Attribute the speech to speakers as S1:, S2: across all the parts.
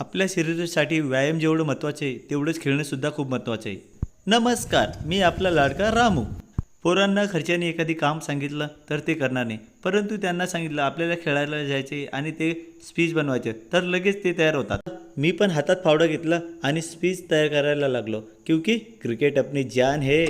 S1: आपल्या शरीरासाठी व्यायाम जेवढं महत्त्वाचं आहे तेवढंच खेळणंसुद्धा खूप महत्त्वाचं आहे. नमस्कार मी आपला लाडका रामू. पोरांना खर्चाने एखादी काम सांगितलं तर ते करणार नाही परंतु त्यांना सांगितलं आपल्याला खेळायला जायचे आणि ते स्पीच बनवायचे तर लगेच ते तयार होतात. मी पण हातात फावडं घेतलं आणि स्पीच तयार करायला लागलो क्योंकि क्रिकेट अपनी जान हे.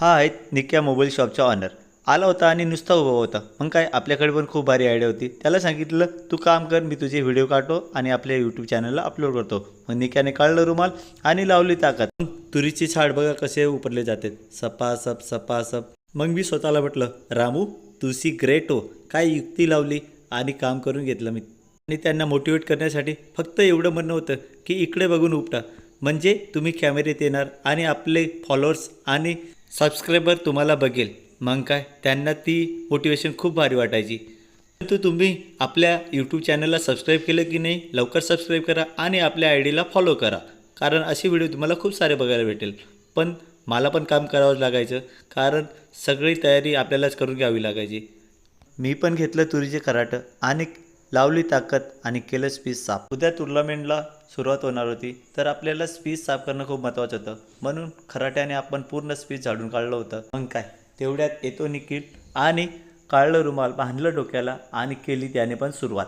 S1: हा आहेत निक्या मोबाईल शॉपचा ऑनर. आला होता आणि नुसता उभा होता. मग काय आपल्याकडे पण खूप भारी आयडिया होती. त्याला सांगितलं तू काम कर मी तुझे व्हिडिओ काढतो आणि आपल्या यूट्यूब चॅनलला अपलोड करतो. मग निक्याने काढलं रुमाल आणि लावली ताकद. मग तुरीची छाड बघा कसे उपरले जाते. सपासप सपासप. मग मी स्वतःला म्हटलं रामू तुसी ग्रेट हो. काय युक्ती लावली आणि काम करून घेतलं मी. आणि त्यांना मोटिवेट करण्यासाठी फक्त एवढं म्हणणं होतं की इकडे बघून उपटा. म्हणजे तुम्ही कॅमेरेत येणार आणि आपले फॉलोअर्स आणि सबस्क्रायबर तुम्हाला बघेल. मग काय? त्यांना ती मोटिवेशन खूप भारी वाटायची. परंतु तुम्ही आपल्या यूट्यूब चॅनलला सबस्क्राईब केलं की नाही लवकर सबस्क्राईब करा आणि आपल्या आय डीला फॉलो करा. कारण असे व्हिडिओ तुम्हाला खूप सारे बघायला भेटेल. पण मला पण काम करावंच लागायचं. कारण सगळी तयारी आपल्यालाच करून घ्यावी लागायची. मी पण घेतलं तुरीचे कराटं आणि लावली ताकद आणि केलं स्पीच साफ. उद्या टुर्नामेंटला सुरुवात होणार होती. तर आपल्याला स्पीच साफ करणं खूप महत्त्वाचं होतं. म्हणून खराट्याने आपण पूर्ण स्पीच झाडून काढलं होतं. मग काय? तेवढ्यात येतो निखिल आणि काढलं रुमाल बांधलं डोक्याला आणि केली त्याने पण सुरुवात.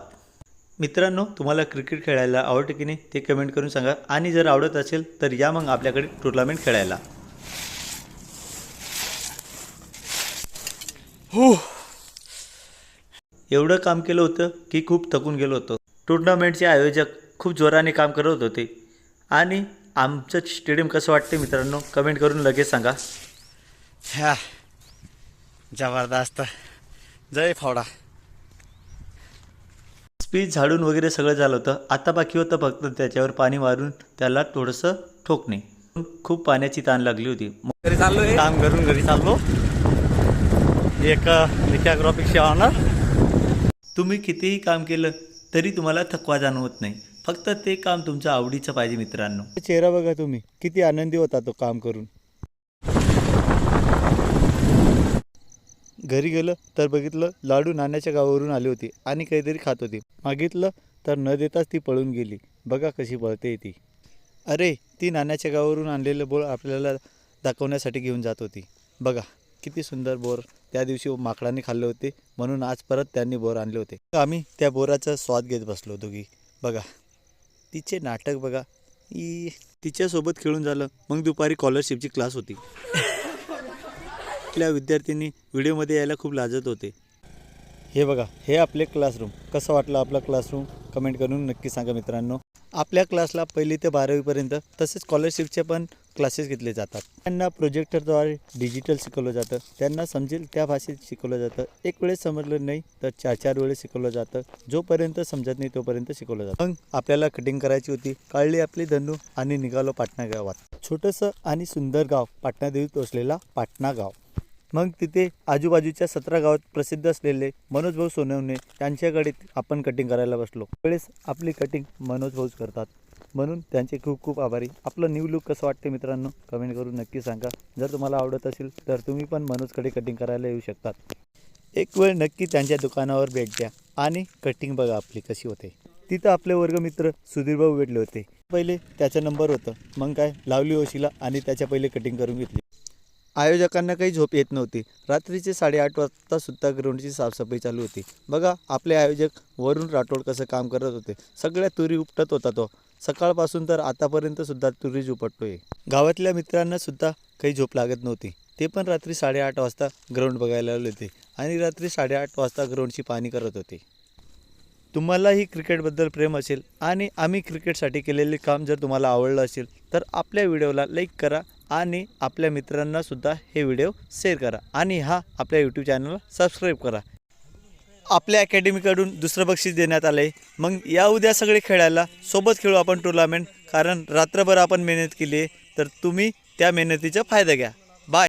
S1: मित्रांनो तुम्हाला क्रिकेट खेळायला आवडते की नाही ते कमेंट करून सांगा. आणि जर आवडत असेल तर या मग आपल्याकडे टुर्नामेंट खेळायला. एवढं काम केलं होतं की खूप थकून गेलो होतो. टुर्नामेंटचे आयोजक खूप जोराने काम करत होते. आणि आमचं स्टेडियम कसं वाटते मित्रांनो कमेंट करून लगेच सांगा.
S2: ह्या. जबरदस्त. जय फावडा.
S1: स्पीच झाडून वगैरे सगळं झालं होतं. आता बाकी होतं फक्त त्याच्यावर पाणी मारून त्याला थोडंसं ठोकणे. खूप पाण्याची ताण लागली होती.
S2: घरी चाललोय. काम करून घरी चाललो. एक नित्या ग्राफिक्सचे ऑनर
S1: तुम्ही कितीही काम केलं तरी तुम्हाला थकवा जाणवत नाही. फक्त ते काम तुमच्या आवडीचं पाहिजे मित्रांनो.
S3: चेहरा बघा तुम्ही. किती आनंदी होता तो काम करून. घरी गेलं तर बघितलं लाडू नाण्याच्या गावावरून आले होते आणि काहीतरी खात होती. मागितलं तर न देताच ती पळून गेली. बघा कशी पळते ती. अरे ती नाण्याच्या गावावरून आणलेलं बोर आपल्याला दाखवण्यासाठी घेऊन जात होती. बघा किती सुंदर बोर त्या दिवशी माकडाने खाल्ले होते म्हणून आज परत त्यांनी बोर आणले होते. आम्ही त्या बोराचा स्वाद घेत बसलो दोघी. बघा तिचे नाटक बघा. ई तिच्यासोबत खेळून झालं. मग दुपारी स्कॉलरशिपची क्लास होती. आपल्या विद्यार्थ्यांनी व्हिडिओमध्ये यायला खूप लाजत होते. हे बघा हे आपले क्लासरूम कसं वाटलं आपला क्लासरूम कमेंट करून नक्की सांगा मित्रांनो. आपल्या क्लासला पहिली ते बारावीपर्यंत तसेच स्कॉलरशिपचे पण क्लासेस घेतले जातात. त्यांना प्रोजेक्टरद्वारे डिजिटल शिकवलं जातं. त्यांना समजेल त्या भाषेत शिकवलं जातं. एक वेळेस समजलं नाही तर चार चार वेळेस शिकवलं जातं. जोपर्यंत समजत नाही तोपर्यंत शिकवलं जातं. मग आपल्याला कटिंग करायची होती. काढली आपली धनू आणि निघालो पाटणा गावात छोटंसं आणि सुंदर गाव पाटणादेवीत वसलेला पाटणा गाव मग तिथे आजूबाजूच्या सतरा गावात प्रसिद्ध असलेले मनोज भाऊ सोनवणे त्यांच्याकडे आपण कटिंग करायला बसलो. वेळेस आपली कटिंग मनोज भाऊच करतात. म्हणून त्यांचे खूप खूप आभारी. आपलं न्यू लुक कसं वाटते मित्रांनो? कमेंट करून नक्की सांगा. जर तुम्हाला आवडत असेल तर तुम्ही पण मनोजकडे कटिंग करायला येऊ शकतात. एक वेळ नक्की त्यांच्या दुकानावर भेट द्या आणि कटिंग बघा आपली कशी होते. तिथं आपले वर्गमित्र सुधीरभाऊ भेटले होते. पहिले त्याचा नंबर होतं. मग काय? लावली ओशीला आणि त्याच्या पहिले कटिंग करून घेतली. आयोजकांना काही झोप येत नव्हती. रात्रीचे साडेआठ वाजता सुद्धा ग्राउंडची साफसफाई चालू होती. बघा आपले आयोजक वरुण राठोड कसं काम करत होते. सगळ्या तुरी उपटत होता तो. सकाळपासून तर आतापर्यंत सुद्धा तुरीच उपटतोय. गावातल्या मित्रांना सुद्धा काही झोप लागत नव्हती. ते पण रात्री साडेआठ वाजता ग्राउंड बघायला आले होते आणि रात्री साडेआठ वाजता ग्राउंडची पाणी करत होते. तुम्हालाही क्रिकेटबद्दल प्रेम असेल आणि आम्ही क्रिकेटसाठी केलेले काम जर तुम्हाला आवडलं असेल तर आपल्या व्हिडिओला लाईक करा आणि आपल्या मित्रांनासुद्धा हे व्हिडिओ शेअर करा आणि हा आपल्या यूट्यूब चॅनलला सबस्क्राईब करा. आपल्या अकॅडमीकडून दुसरं बक्षीस देण्यात आलं आहे मग या उद्या सगळे खेळायला सोबत खेळू आपण टुर्नामेंट कारण रात्रभर आपण मेहनत केली आहे. तर तुम्ही त्या मेहनतीचा फायदा घ्या.